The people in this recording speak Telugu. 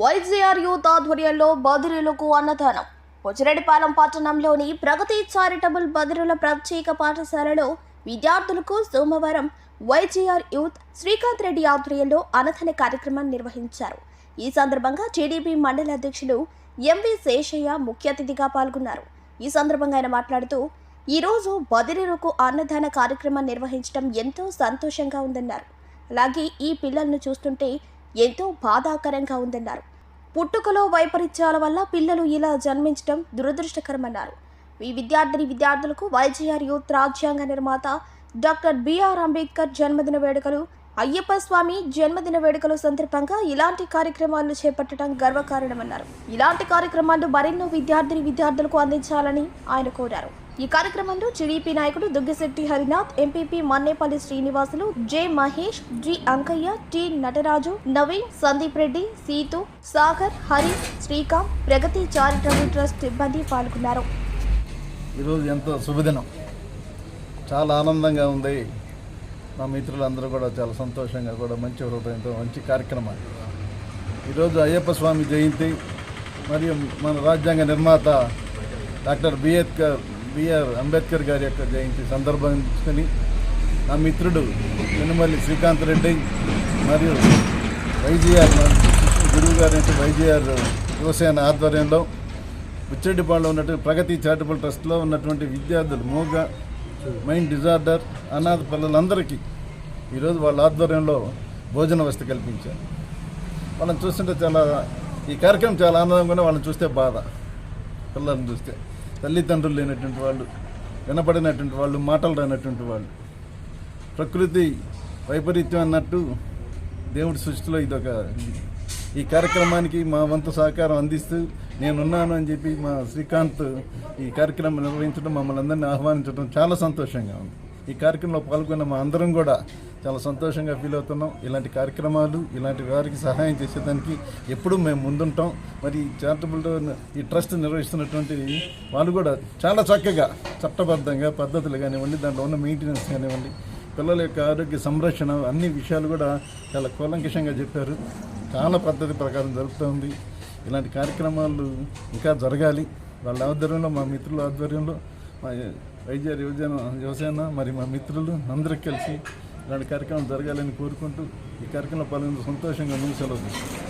వైజీఆర్ యూత్ ఆధ్వర్యంలో బదిరీలకు అన్నదానం. పొచ్చిరెడ్డిపాలెం పట్టణంలోని ప్రగతి చారిటబుల్ బదిరుల ప్రత్యేక పాఠశాలలో విద్యార్థులకు సోమవారం వైజీఆర్ యూత్ శ్రీకాంత్ రెడ్డి ఆధ్వర్యంలో అన్నదాన కార్యక్రమం నిర్వహించారు. ఈ సందర్భంగా టీడీపీ మండల అధ్యక్షులు ఎంవి శేషయ్య ముఖ్య అతిథిగా పాల్గొన్నారు. ఈ సందర్భంగా ఆయన మాట్లాడుతూ ఈరోజు బదిరీలకు అన్నదాన కార్యక్రమం నిర్వహించడం ఎంతో సంతోషంగా ఉందన్నారు. అలాగే ఈ పిల్లలను చూస్తుంటే ఎంతో బాధాకరంగా ఉందన్నారు. పుట్టుకలో వైపరీత్యాల వల్ల పిల్లలు ఇలా జన్మించడం దురదృష్టకరమన్నారు. ఈ విద్యార్థిని విద్యార్థులకు వైజీఆర్ యూత్ రాజ్యాంగ నిర్మాత డాక్టర్ బిఆర్ అంబేద్కర్ జన్మదిన వేడుకలు అయ్యప్ప స్వామి జన్మదిన వేడుకల సందర్భంగా ఇలాంటి కార్యక్రమాలు చేపట్టడం గర్వకారణమన్నారు. ఇలాంటి కార్యక్రమాలు మరెన్నో విద్యార్థిని విద్యార్థులకు అందించాలని ఆయన కోరారు. ఈ కార్యక్రమంలో టీడీపీ నాయకుడు Duggisetty Harinath MPP Mannepalli Srinivasulu J Mahesh G Ankaiah T Nataraju Naveen Sandeep Reddy Seethu Sagar Hari Srikanth Pragathi charitable trust సిబ్బంది పాల్గొన్నారు. ఈరోజు ఎంతో శుభదినం. చాలా ఆనందంగా ఉంది. మా మిత్రులందరూ కూడా చాలా సంతోషంగా కూడా మంచి హృదయంతో మంచి కార్యక్రమాలు. ఈరోజు అయ్యప్ప స్వామి జయంతి మరియు మన రాజ్యాంగ నిర్మాత డాక్టర్ బిఎత్కర్ బిఆర్ అంబేద్కర్ గారి యొక్క జయంతి సందర్భించుకొని నా మిత్రుడు వెనుమల్లి శ్రీకాంత్ రెడ్డి మరియు వైజీఆర్ గురువు గారి వైజీఆర్ యువసేన ఆధ్వర్యంలో బుచ్చిరెడ్డిపాడులో ఉన్నటువంటి ప్రగతి చారిటబుల్ ట్రస్ట్లో ఉన్నటువంటి విద్యార్థులు మూగ మైండ్ డిజార్డర్ అనాథ పిల్లలందరికీ ఈరోజు వాళ్ళ ఆధ్వర్యంలో భోజన వసతి కల్పించారు. వాళ్ళని చూస్తుంటే చాలా ఈ కార్యక్రమం చాలా ఆనందంగానే వాళ్ళని చూస్తే బాధ. పిల్లల్ని చూస్తే తల్లిదండ్రులు లేనటువంటి వాళ్ళు వినపడినటువంటి వాళ్ళు మాటలు రానటువంటి వాళ్ళు. ప్రకృతి వైపరీత్యం అన్నట్టు దేవుడి సృష్టిలో ఇదొక ఈ కార్యక్రమానికి మా వంతు సహకారం అందిస్తూ నేనున్నాను అని చెప్పి మా శ్రీకాంత్ ఈ కార్యక్రమం నిర్వహించడం మమ్మల్ని అందరినీ ఆహ్వానించడం చాలా సంతోషంగా ఉంది. ఈ కార్యక్రమంలో పాల్గొన్న మా అందరం కూడా చాలా సంతోషంగా ఫీల్ అవుతున్నాం. ఇలాంటి కార్యక్రమాలు ఇలాంటి వారికి సహాయం చేసేదానికి ఎప్పుడూ మేము ముందుంటాం. మరి చారిటబుల్ ఈ ట్రస్ట్ నిర్వహిస్తున్నటువంటి వాళ్ళు కూడా చాలా చక్కగా చట్టబద్ధంగా పద్ధతులు కానివ్వండి దాంట్లో ఉన్న మెయింటెనెన్స్ కానివ్వండి పిల్లల యొక్క ఆరోగ్య సంరక్షణ అన్ని విషయాలు కూడా చాలా కూలంకషంగా చెప్పారు. చాలా పద్ధతి ప్రకారం జరుగుతుంది. ఇలాంటి కార్యక్రమాలు ఇంకా జరగాలి వాళ్ళ ఆధ్వర్యంలో మా మిత్రుల ఆధ్వర్యంలో మా వైద్య యువజన యువసేన మరి మా మిత్రులు అందరికి కలిసి ఇలాంటి కార్యక్రమం జరగాలని కోరుకుంటూ ఈ కార్యక్రమంలో పాల్గొన్న సంతోషంగా ముందు సెలవు తీసుకుంటాం.